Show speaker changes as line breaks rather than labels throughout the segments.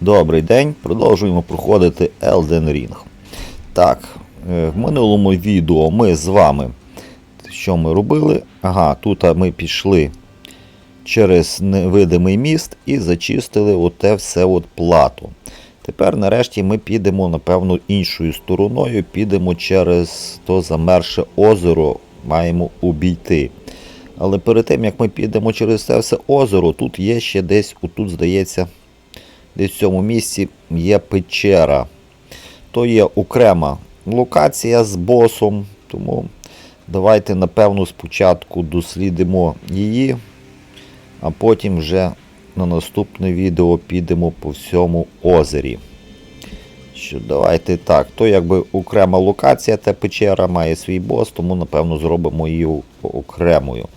Добрий день, продовжуємо проходити Elden Ring. Так, е, в минулому відео ми з вами. Що ми робили? Ага, тут ми пішли через невидимий міст і зачистили оте все от плато. Тепер нарешті ми підемо, напевно, іншою стороною, підемо через то замерше озеро, маємо обійти. Але перед тим як ми підемо через це все озеро, тут є ще десь, отут, здається, десь в цьому місці є печера. То є окрема локація з босом. Тому давайте, напевно, спочатку дослідимо її, а потім вже на наступне відео підемо по всьому озері. Що, давайте так. То якби окрема локація, та печера має свій бос, тому напевно зробимо її окремою.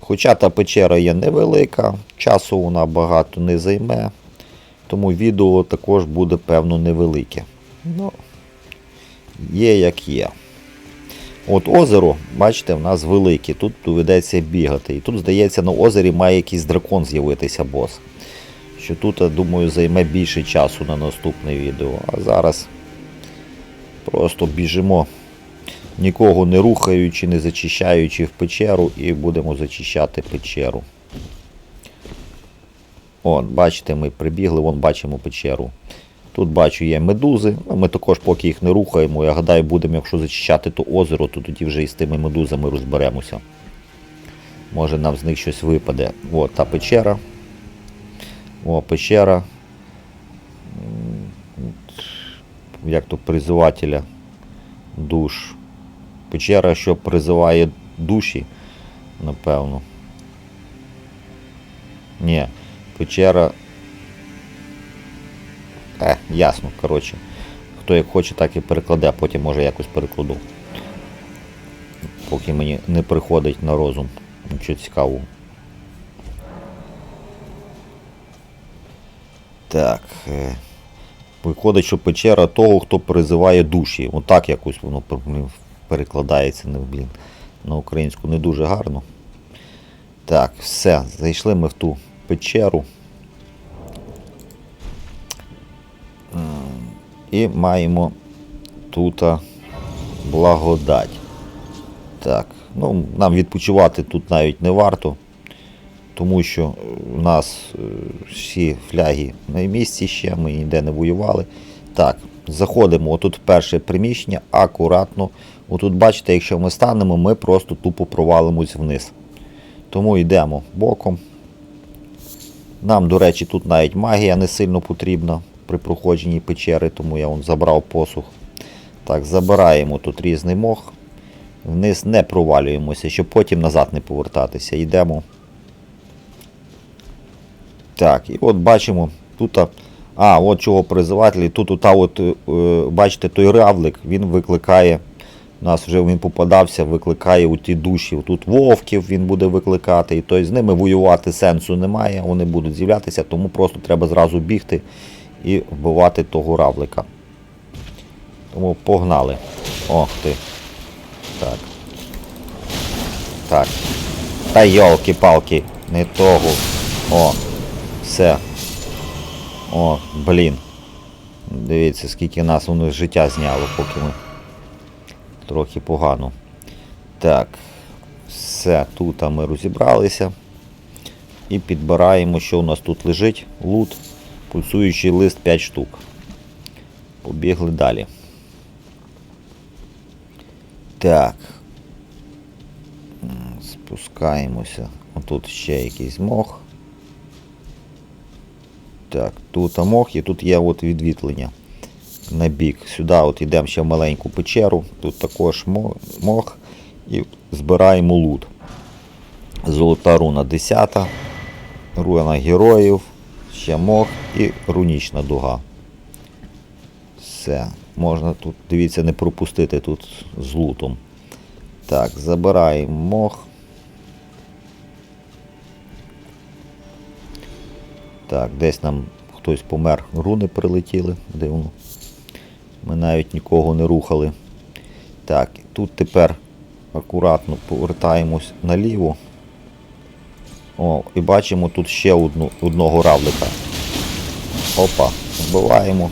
Хоча та печера є невелика, часу вона багато не займе, тому відео також буде, певно, невелике. Ну, є як є. От озеро, бачите, в нас велике, тут доведеться бігати. І тут, здається, на озері має якийсь дракон з'явитися бос. Що тут, я думаю, займе більше часу на наступне відео. А зараз просто біжимо, нікого не рухаючи, не зачищаючи в печеру, і будемо зачищати печеру. От, бачите, ми прибігли, вон бачимо печеру. Тут бачу є медузи. Ми також поки їх не рухаємо. Я гадаю, будемо, якщо зачищати то озеро, то тоді вже і з тими медузами розберемося. Може нам з них щось випаде. О, та печера. О, печера. Як то призивателя душ. Печера, що призиває душі, напевно. Ні, печера. Е, ясно, коротше. Хто як хоче, так і перекладе, а потім може якось перекладу. Поки мені не приходить на розум. Нічого цікавого. Так. Е, виходить, що печера того, хто призиває душі. Отак якось воно перекладається не, блін, на українську не дуже гарно. Так, все, зайшли ми в ту печеру. І маємо тут благодать. Так, ну, нам відпочивати тут навіть не варто, тому що в нас е, всі фляги на місці ще, ми ніде не воювали. Так, заходимо отут перше приміщення, акуратно. Отут, бачите, якщо ми станемо, ми просто тупо провалимось вниз. Тому йдемо боком. Нам, до речі, тут навіть магія не сильно потрібна при проходженні печери, тому я вон забрав посух. Так, забираємо тут різний мох. Вниз не провалюємося, щоб потім назад не повертатися. Йдемо. Так, і от бачимо, тут. а, от чого призивателі. Тут ота от, е, бачите, той равлик, він викликає. У нас вже він попадався, викликає у ті душі. Тут вовків він буде викликати. І тобто з ними воювати сенсу немає, вони будуть з'являтися, тому просто треба зразу бігти і вбивати того равлика. Тому погнали. Ох ти. Так. Так. Та йолки-палки, не того. О, все. О, блін. Дивіться, скільки нас воно життя зняло, поки ми. Трохи погано. Так. Все, тут ми розібралися. І підбираємо, що у нас тут лежить. Лут. Пульсуючий лист 5 штук. Побігли далі. Так. Спускаємося. Отут ще якийсь мох. Так, тут мох і тут є от відвітлення на бік. Сюди от йдемо ще в маленьку печеру. Тут також мох і збираємо лут. Золота руна 10, руна героїв, ще мох і рунічна дуга. Все. Можна тут, дивіться, не пропустити тут з лутом. Так, забираємо мох. Так, десь нам хтось помер, руни прилетіли, дивно. Ми навіть нікого не рухали. Так, тут тепер акуратно повертаємось наліво. О, і бачимо тут ще одну, одного равлика. Опа. вбиваємо.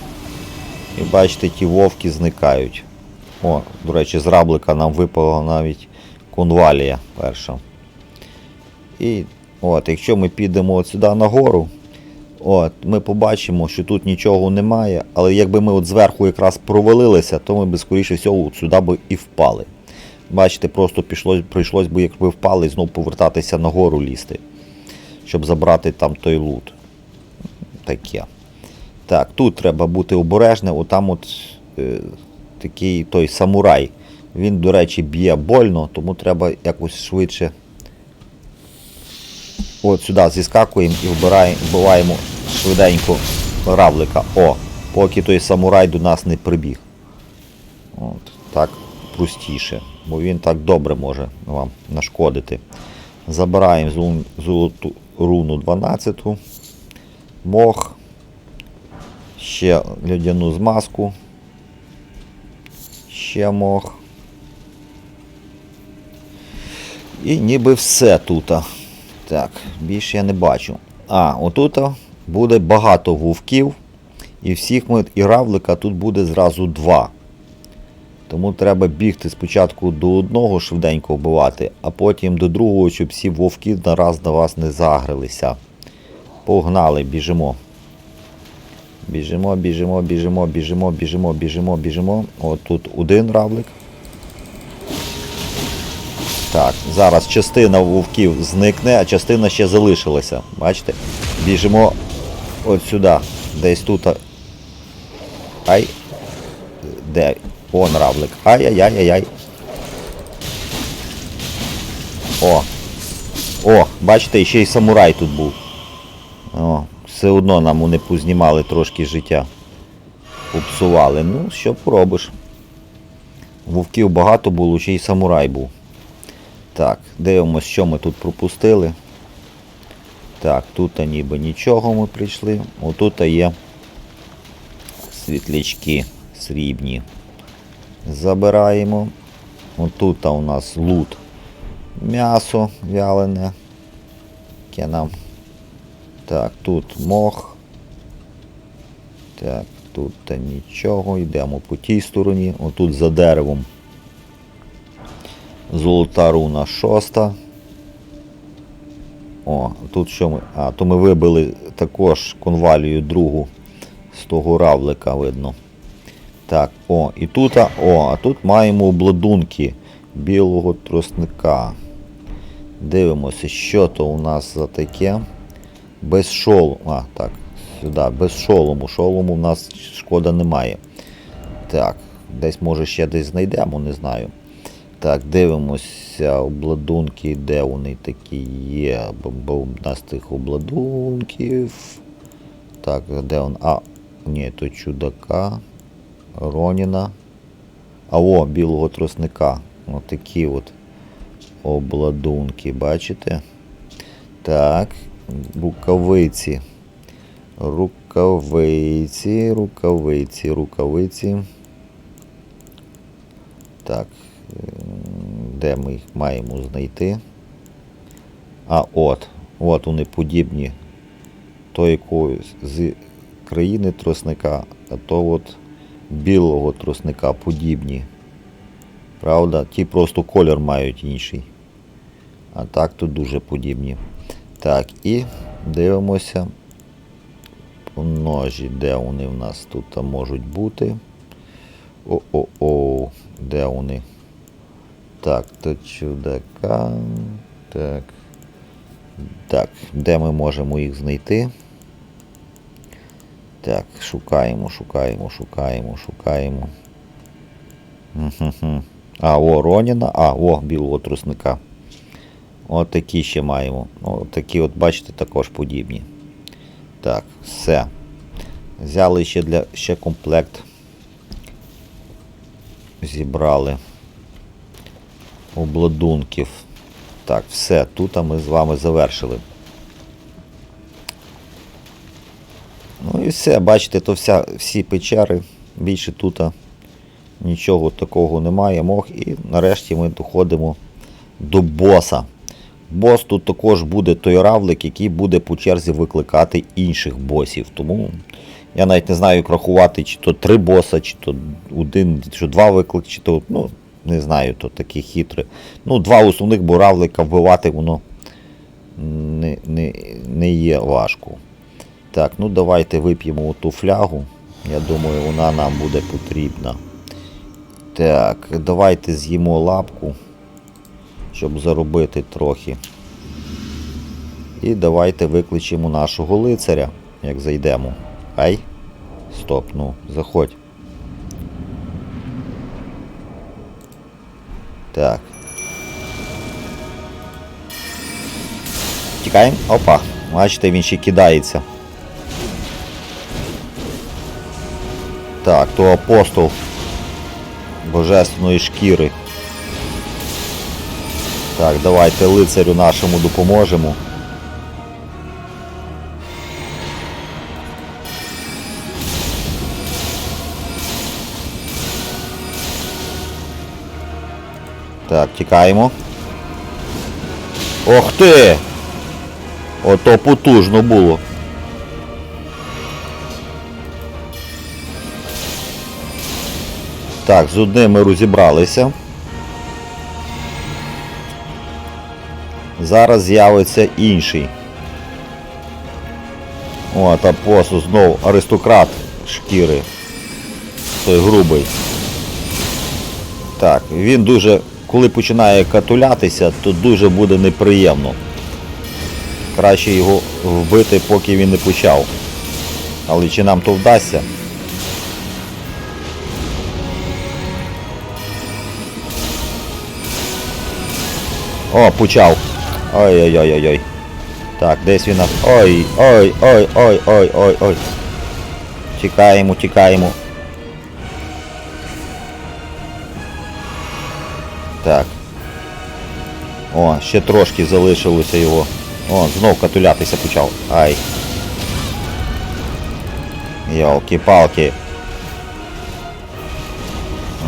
І бачите, ті вовки зникають. О, до речі, з раблика нам випала навіть конвалія перша. І от, якщо ми підемо от сюди нагору, от, ми побачимо, що тут нічого немає, але якби ми от зверху якраз провалилися, то ми б, скоріше всього, сюди би і впали. Бачите, просто пішлось, прийшлось би, якби впали, знову повертатися нагору лізти, щоб забрати там той лут. Таке. Так, тут треба бути обережним, отам от е, такий той самурай. Він, до речі, б'є больно, тому треба якось швидше. От сюди зіскакуємо і вбираємо, вбиваємо швиденько равлика. О, поки той самурай до нас не прибіг. От, так простіше, бо він так добре може вам нашкодити. Забираємо золоту руну 12. Мох. Ще льодяну змазку. Ще мох. І ніби все тут. Так, більше я не бачу. А, отут буде багато вовків. І всіх ми, і равлика тут буде зразу два. Тому треба бігти спочатку до одного швиденько вбивати, а потім до другого, щоб всі вовки нараз на вас не загрилися. Погнали, біжимо. Біжимо, біжимо, біжимо, біжимо, біжимо, біжимо, біжимо. От тут один равлик. Так, зараз частина вовків зникне, а частина ще залишилася. Бачите? Біжимо от сюди. Десь тут. Ай. Де? Вон равлик. Ай-яй-яй-яй-яй. О. О, бачите, ще й самурай тут був. О, все одно нам вони познімали трошки життя. Попсували. Ну, що поробиш. Вовків багато було, ще й самурай був. Так, дивимось, що ми тут пропустили. Так, тут ніби нічого ми прийшли. Отут є світлячки срібні. Забираємо. Отут у нас лут. М'ясо вялене. Яке нам. Так, тут мох. Так, тут та нічого. Йдемо по тій стороні. Отут за деревом. Золота руна шоста. О, тут що ми. А, то ми вибили також конвалію другу з того равлика, видно. Так, о, і тут, о, а тут маємо обладунки білого тросника. Дивимося, що то у нас за таке. Без шолому. А, так, сюди, без шолому. Шолому в нас шкода немає. Так, десь може ще десь знайдемо, не знаю. Так, дивимося, обладунки, де вони такі є. Бо, у нас тих обладунків. Так, де он? А, ні, то чудака. Роніна. А о, білого тросника. Отакі от обладунки, бачите? Так, рукавиці. Рукавиці, рукавиці, рукавиці. Так, е, де ми їх маємо знайти? А, от. От вони подібні. То якоїсь з країни тросника, а то от білого тросника подібні. Правда? Ті просто колір мають інший. А так тут дуже подібні. Так, і дивимося по ножі, де вони в нас тут можуть бути. О-о-о, де вони? Так, то чудака. Так. Так, де ми можемо їх знайти? Так, шукаємо, шукаємо, шукаємо, шукаємо. А, о, Роніна. А, о, білого трусника. От такі ще маємо. От такі, от, бачите, також подібні. Так, все. Взяли ще для ще комплект. Зібрали. Обладунків. Так, все, тут ми з вами завершили. Ну і все, бачите, то вся, всі печери. Більше тут нічого такого немає. Мох. І нарешті ми доходимо до боса. Бос тут також буде той равлик, який буде по черзі викликати інших босів. Тому Я навіть не знаю, як рахувати, чи то три боса, чи то один, чи два виклики, чи то, ну, не знаю, то такі хитре. Ну, два основних буравлика вбивати воно не, не, не є важко. Так, ну давайте вип'ємо ту флягу. Я думаю, вона нам буде потрібна. Так, давайте з'їмо лапку, щоб заробити трохи. І давайте викличемо нашого лицаря, як зайдемо. Ай. Стоп, ну, заходь. Так. Тікаємо. Опа. Бачите, він ще кидається. Так, то апостол божественної шкіри. Так, давайте лицарю нашому допоможемо. Так, тікаємо. Ох ти! Ото потужно було. Так, з одним ми розібралися. Зараз з'явиться інший. О, та посу знов аристократ шкіри. Той грубий. Так, він дуже, коли починає катулятися, то дуже буде неприємно. Краще його вбити, поки він не почав. Але чи нам то вдасться? О, почав. Ой-ой-ой-ой-ой. Так, десь він. на- Ой, ой, ой, ой, ой, ой, ой. Тікаємо, тікаємо. Так. О, ще трошки залишилося його. О, знов катулятися почав. Ай. Йолки-палки.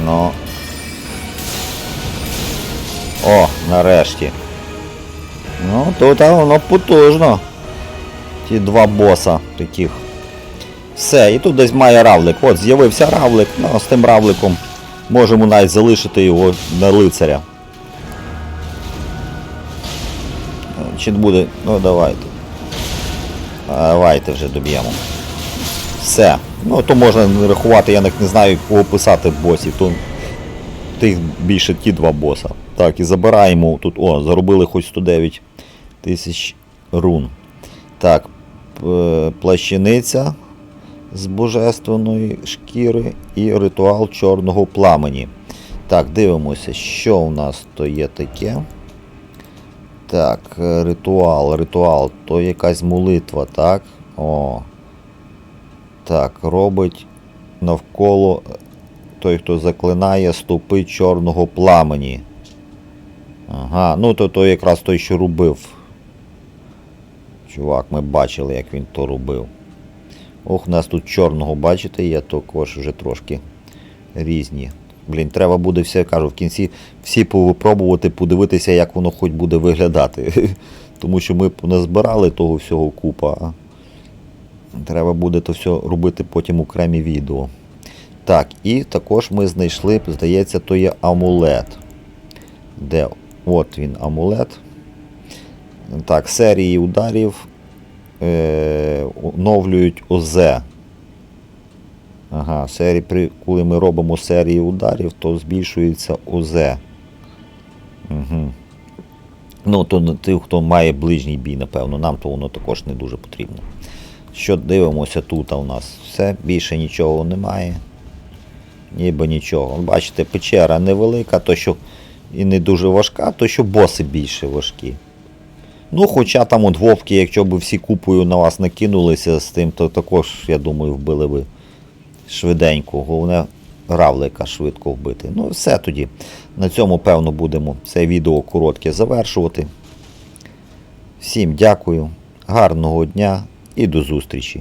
Ну. О, нарешті. Ну, тут воно потужно. Ті два боса таких. Все, і тут десь має равлик. От, з'явився равлик, ну, з тим равликом можемо навіть залишити його на лицаря. Чи буде. Ну давайте. Давайте вже доб'ємо. Все. Ну то можна рахувати, я не знаю, кого писати босів. То тих більше ті два боса. Так, і забираємо тут. О, заробили хоч 109 тисяч рун. Так, п- плащаниця з божественної шкіри і ритуал чорного пламені. Так, дивимося, що у нас то є таке. Так, ритуал, ритуал, то якась молитва, так? О. Так, робить навколо той, хто заклинає стовпи чорного пламені. Ага, ну то, то якраз той, що робив. Чувак, ми бачили, як він то робив. Ох, у нас тут чорного, бачите, є також вже трошки різні. Блін, треба буде все, кажу, в кінці всі повипробувати, подивитися, як воно хоч буде виглядати. Тому що ми назбирали того всього купа. Треба буде то все робити потім окремі відео. Так, і також ми знайшли, здається, то є амулет. Де? От він амулет. Так, серії ударів е, оновлюють ОЗ. Ага, серії, при, коли ми робимо серії ударів, то збільшується ОЗ. Угу. Ну, то тих, хто має ближній бій, напевно, нам то воно також не дуже потрібно. Що дивимося тут у нас? Все, більше нічого немає. Ніби нічого. Бачите, печера невелика, то що і не дуже важка, то що боси більше важкі. Ну, хоча там от вовки, якщо б всі купою на вас накинулися з тим, то також, я думаю, вбили би швиденько. Головне, равлика швидко вбити. Ну, все тоді. На цьому, певно, будемо це відео коротке завершувати. Всім дякую, гарного дня і до зустрічі!